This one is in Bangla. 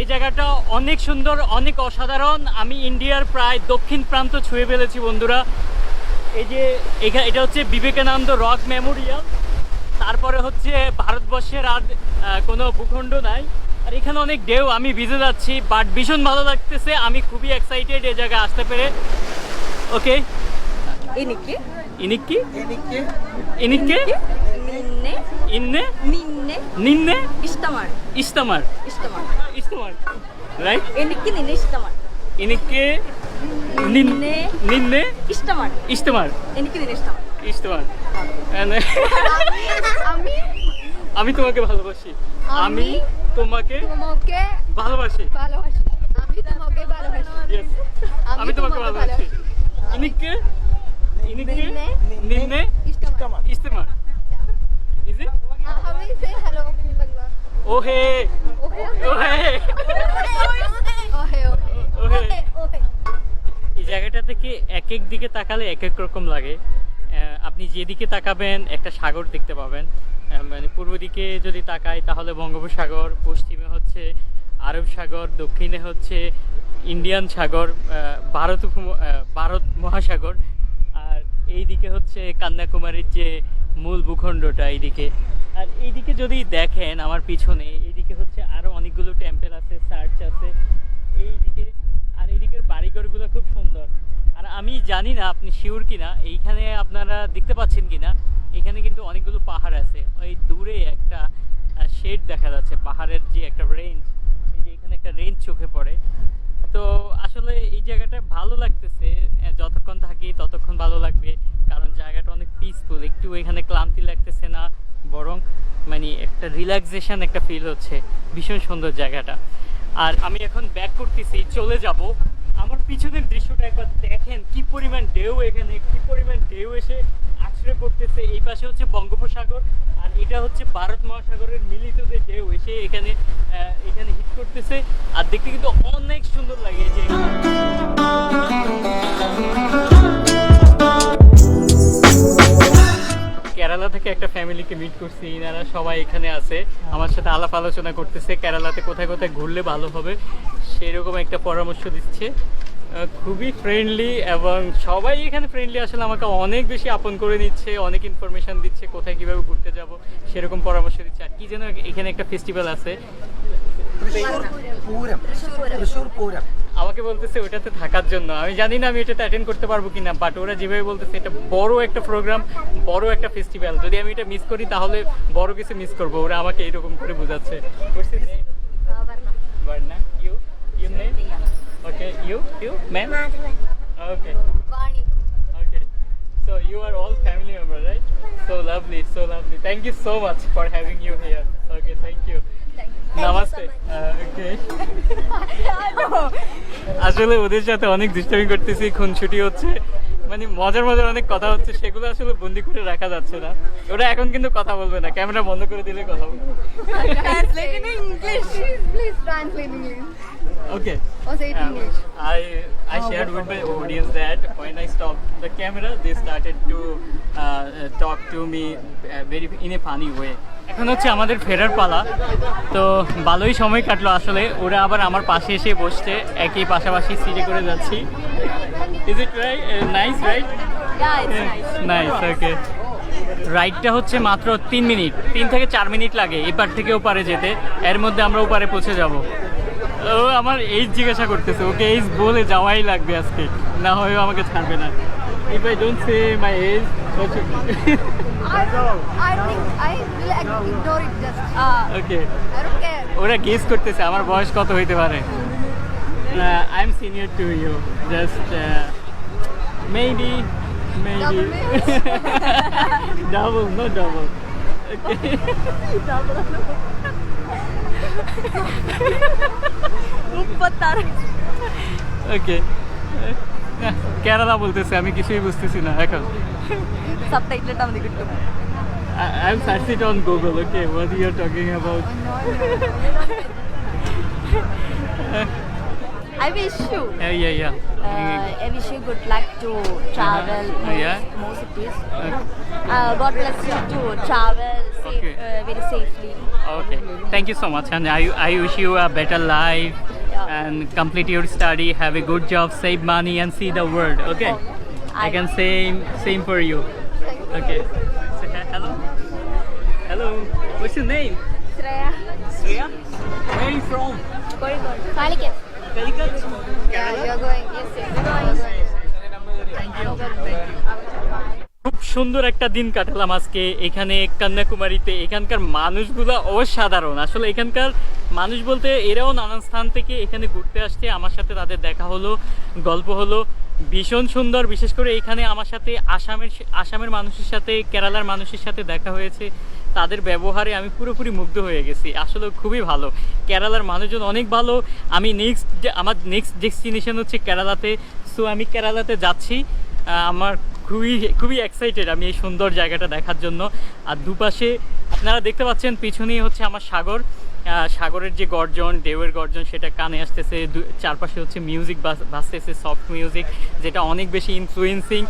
এই জায়গাটা অনেক সুন্দর অনেক অসাধারণ। আমি ইন্ডিয়ার প্রায় দক্ষিণ প্রান্ত ছুঁয়ে ফেলেছি বন্ধুরা। এই যে এখানে এটা হচ্ছে বিবেকানন্দ রক মেমোরিয়াল। তারপরে হচ্ছে ভারতবর্ষের আর কোনো ভূখণ্ড নাই। আর এখানে অনেক ঢেউ আমি ভিজে যাচ্ছি বাট ভীষণ ভালো লাগতেছে। আমি খুবই এক্সাইটেড এই জায়গায় আসতে পেরে। ওকে ইনিককে ইনিককে ইনিককে ইনিককে inne inne ninne ninne istamar istamar istamar istamar right enikke ninne istamar enikke ninne ninne istamar istamar enikke ninne istamar istamar and আমি আমি তোমাকে ভালোবাসি আমি তোমাকে তোমাকে ভালোবাসি ভালোবাসি আমি তোমাকে ভালোবাসি আমি তোমাকে ভালোবাসি ইনিকে ইনিকে নিন্নে ইস্তেমা ইস্তেমা ওহে ওহে ওহে ওহে ওহে ওহে এই জায়গাটা থেকে এক এক দিকে তাকালে এক এক রকম লাগে? আপনি যেদিকে তাকাবেন একটা সাগর দেখতে পাবেন। মানে পূর্ব দিকে যদি তাকাই তাহলে বঙ্গোপসাগর পশ্চিমে হচ্ছে আরব সাগর দক্ষিণে হচ্ছে ইন্ডিয়ান সাগর ভারত ভারত মহাসাগর। আর এই দিকে হচ্ছে কন্যাকুমারীর যে মূল ভূখণ্ডটা এইদিকে। আর এইদিকে যদি দেখেন আমার পিছনে, এইদিকে হচ্ছে আরও অনেকগুলো টেম্পেল আছে চার্চ আছে। এইদিকে, আর এইদিকের বাড়িঘরগুলো খুব সুন্দর। আর আমি জানি না আপনি শিওর কিনা, এইখানে আপনারা দেখতে পাচ্ছেন কিনা, এখানে কিন্তু অনেকগুলো পাহাড় আছে। ওই দূরে একটা শেড দেখা যাচ্ছে, পাহাড়ের যে একটা রেঞ্জ এই যে এখানে একটা রেঞ্জ চোখে পড়ে। তো আসলে এই জায়গাটা ভালো লাগতেছে যতক্ষণ থাকি ততক্ষণ ভালো লাগবে, কারণ জায়গাটা অনেক পিসফুল একটু এখানে ক্লান্তি লাগতেছে না। বরং মানে একটা রিল্যাক্সেশন একটা ফিল হচ্ছে ভীষণ সুন্দর জায়গাটা। আর আমি এখন ব্যাক করতেছি, চলে যাব। আমার পিছনের দৃশ্যটা একবার দেখেন, কি পরিমাণ ঢেউ এখানে, কি পরিমাণ ঢেউ এসে আছড়ে পড়তেছে। এই পাশে হচ্ছে বঙ্গোপসাগর, আর এটা হচ্ছে ভারত মহাসাগরের মিলিত যে ঢেউ এসে এখানে এখানে হিট করতেছে। আর দেখতে কিন্তু অনেক সুন্দর লাগে যে থেকে একটা ফ্যামিলিকে মিট করছি, ইনারা সবাই এখানে আছে। আমার সাথে আলাপ আলোচনা করতেছে, কেরালাতে কোথায় কোথায় ঘুরলে ভালো হবে সেরকম একটা পরামর্শ দিচ্ছে। খুবই ফ্রেন্ডলি এবং সবাই এখানে ফ্রেন্ডলি আসলে আমাকে অনেক বেশি আপন করে নিচ্ছে, অনেক ইনফরমেশন দিচ্ছে কোথায় কীভাবে ঘুরতে যাব সেরকম পরামর্শ দিচ্ছে। আর কি যেন এখানে একটা ফেস্টিভ্যাল আছে പൂരം തൃശ്ശൂർ പൂരം আমাকে বলতেছে ওটাতে থাকার জন্য আমি জানি না আমি এটাতে অ্যাটেন্ড করতে পারবো কিনা বাট ওরা যেভাবে বলতেছে এটা বড় একটা প্রোগ্রাম বড় একটা ফেস্টিভ্যাল যদি আমি এটা মিস করি তাহলে বড় কিছু মিস করবো ওরা আমাকে এরকম করে বোঝাচ্ছে Varna, you, you name? Okay, you, you, ma'am? Okay, Vani okay. So you are all family member, right? So lovely, so lovely. Thank you so much for having you here. আসলে ওদের সাথে অনেক দুষ্টামি করতেছি খুন ছুটি হচ্ছে। মানে মজার মজার অনেক কথা হচ্ছে সেগুলো আসলে বন্দি করে রাখা যাচ্ছে না। ওরা এখন কিন্তু কথা বলবে না ক্যামেরা বন্ধ করে দিলে কথা বলবে um, I shared with my audience that when I stopped the camera, they started to uh, talk to me uh, very in a funny way. এখন হচ্ছে আমাদের ফেরার পালা। তো ভালোই সময় কাটলো আসলে। ওরা আবার আমার পাশে এসে বসছে। একই পাশাপাশি সিটে করে যাচ্ছি। Is it right nice right Yeah, it's nice. Nice okay রাইডটা হচ্ছে মাত্র তিন মিনিট। তিন থেকে চার মিনিট লাগে এপার থেকে ওপারে যেতে। এর মধ্যে আমরা ওপারে পৌঁছে যাব। ও আমার এইজ জিজ্ঞাসা করতেছে ওকে এইজ বলে যাওয়াই লাগবে আজকে। না হয় আমাকে ছাড়বে না। If I don't say my age I, I think I will ignore it just. Uh, okay I don't care. ওরা গেস করতেছে আমার বয়স কত হইতে পারে? uh, I'm senior to you. Just uh, maybe, maybe double, no double. Okay. double. মুপ্পাত্তার ওকে কেরালা বলতেছে আমি কিছুই বুঝতেছি না এখন সাবটাইটেল টাউন দিকে একটু I, I'm searching on Google. Okay, what are you talking about? I wish you Yeah, yeah, yeah. Uh, I wish you good luck to travel more, Yeah. more cities. Uh, Uh, God bless you to travel safe, Okay. uh, very safely. Okay, thank you so much, and I, I wish you a better life Yeah. and complete your study, have a good job, save money, and see the world. Okay, Oh, I, I- can same same for you. Okay, hello, hello. What's your name? Shreya. Sriya. Where are you from? Calicut. খুব সুন্দর একটা দিন কাটালাম আজকে এখানে কন্যাকুমারীতে। এখানকার মানুষগুলো অসাধারণ। আসলে এখানকার মানুষ বলতে এরাও নানান স্থান থেকে এখানে ঘুরতে আসছে। আমার সাথে তাদের দেখা হলো, গল্প হলো। ভীষণ সুন্দর, বিশেষ করে এখানে আমার সাথে আসামের আসামের মানুষের সাথে, কেরালার মানুষের সাথে দেখা হয়েছে। তাদের ব্যবহারে আমি পুরোপুরি মুগ্ধ হয়ে গেছি। আসলে খুবই ভালো। কেরালার মানুষজন অনেক ভালো। আমি নেক্সট আমার নেক্সট ডেস্টিনেশন হচ্ছে কেরালাতে। সো আমি কেরালাতে যাচ্ছি। আমার খুবই খুবই এক্সাইটেড আমি এই সুন্দর জায়গাটা দেখার জন্য। আর দুপাশে আপনারা দেখতে পাচ্ছেন, পিছনেই হচ্ছে আমার সাগর। সাগরের যে গর্জন, ঢেউয়ের গর্জন, সেটা কানে আসতেছে। চারপাশে হচ্ছে মিউজিক বাস বাজতেছে সফট মিউজিক যেটা অনেক বেশি ইনফ্লুয়েন্সিং